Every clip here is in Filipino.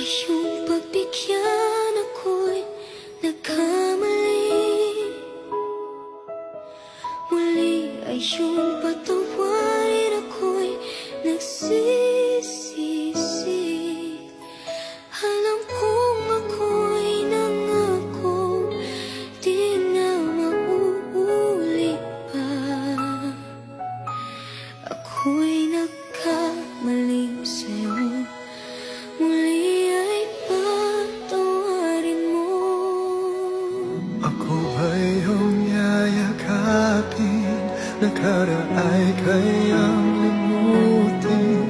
you Nakaraay kayang limutin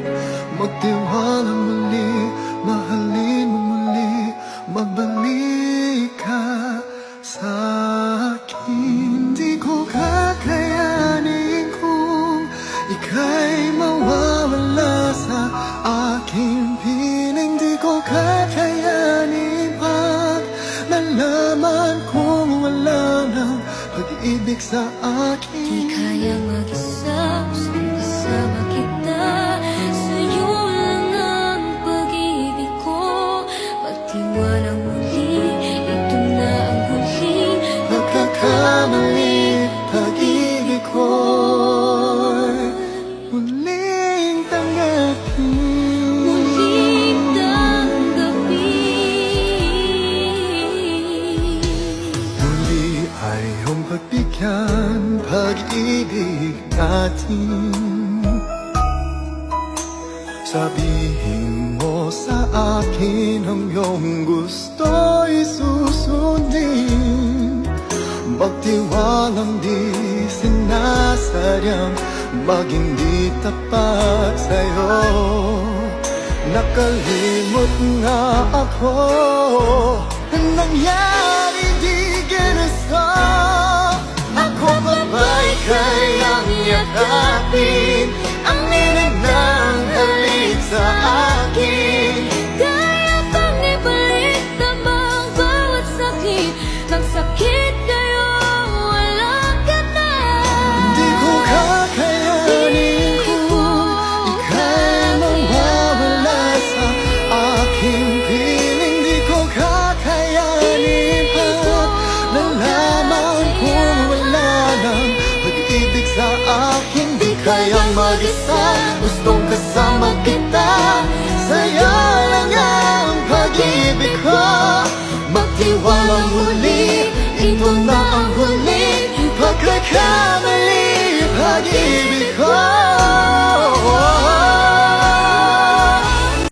Magtiwala muli, mahalin mo muli Magbalik ka sa akin Di ko kakayanin kung ika'y mawawala sa aking piling Di ko kakayanin pag-ibig sa Di akin kaya mag-isa, gustong kasama kita pagbigyan pag-ibig natin. Sabihin mo sa akin ang iyong gusto'y susundin Magtiwalang di sinasadyang maging di tapat sa'yo. Nakalimot nga ako Ang nangyari kayang yakapin Ang ninanang halik sa akin pag-ibig sa akin Di kayang mag-isa, gustong kasama kita. Sa'yo lang ang pag-ibig ko. Magtiwala muli, ito na ang huling Pagkakamali, pag-ibig ko